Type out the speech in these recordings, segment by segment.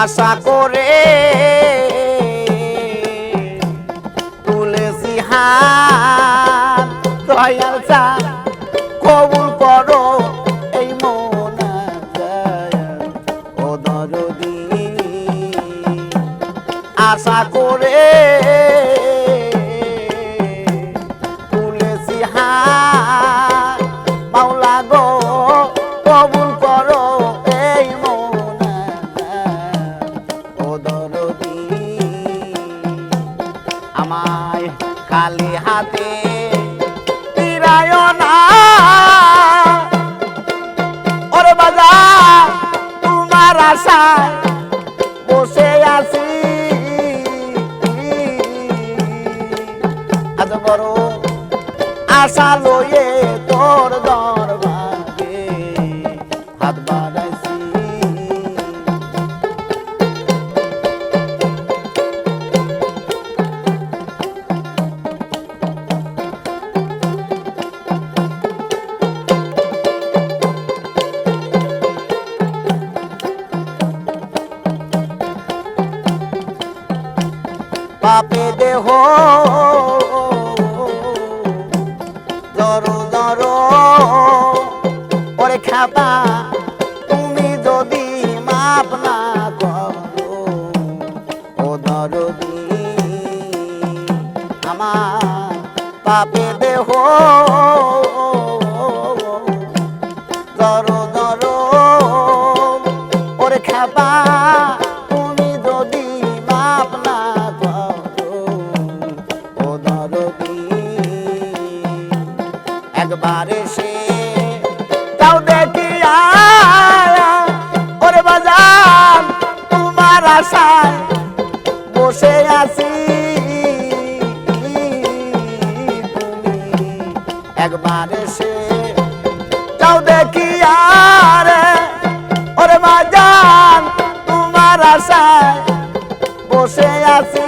আশা করে তুলেছি হাত। খালি হাতে ফিরায় না। ওরে বাজার তোমার আশায় বসে আছি। আজ বড় আশা লয়ে তোর দরবারে পাপে দেহ। জরো জরো ওরে খাবা তুমি যদি মাপ না করো, ও দরদি, আমার পাপে দেহ। আশায় বসে আছি। একবার দেখি আর, ওরে বাজার তোমার আশায় বসে আছি।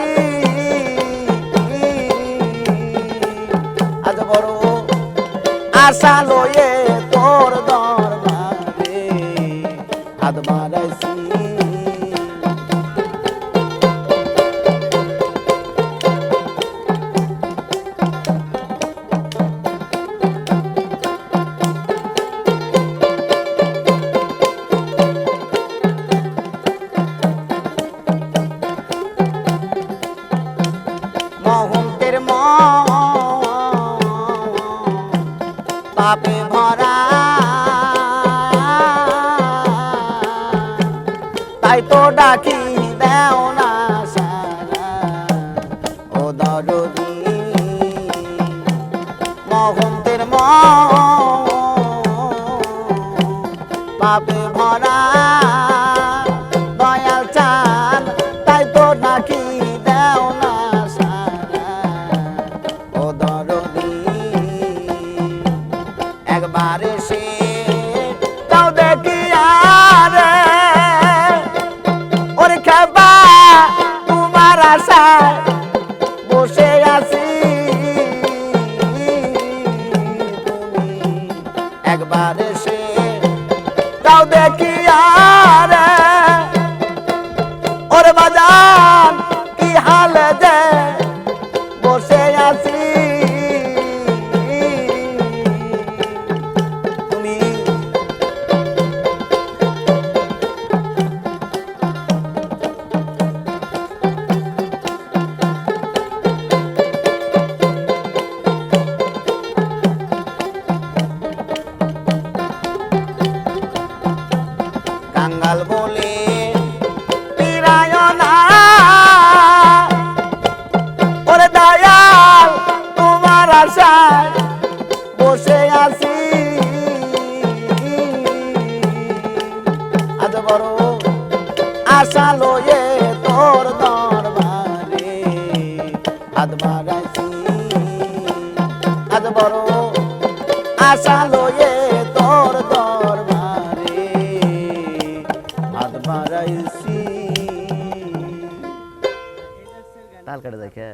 আজ বড় আশা লয়ে তোর দরবারে পাপে ভরা। তাই তো ডাকি দেও না সারা। ও দরদি মহন্তের ম খাবা তোমার আশায় বসে আছি। একবার সে তাও দেখি আর, ওরে বাজান কি হাল যে আশা লয়ে তোর দরবারে। হাত বাড়াইছি আজ বড় আশা লয়ে তোর দরবারে। হাত বাড়াইছি। তাল কাটে দেখে।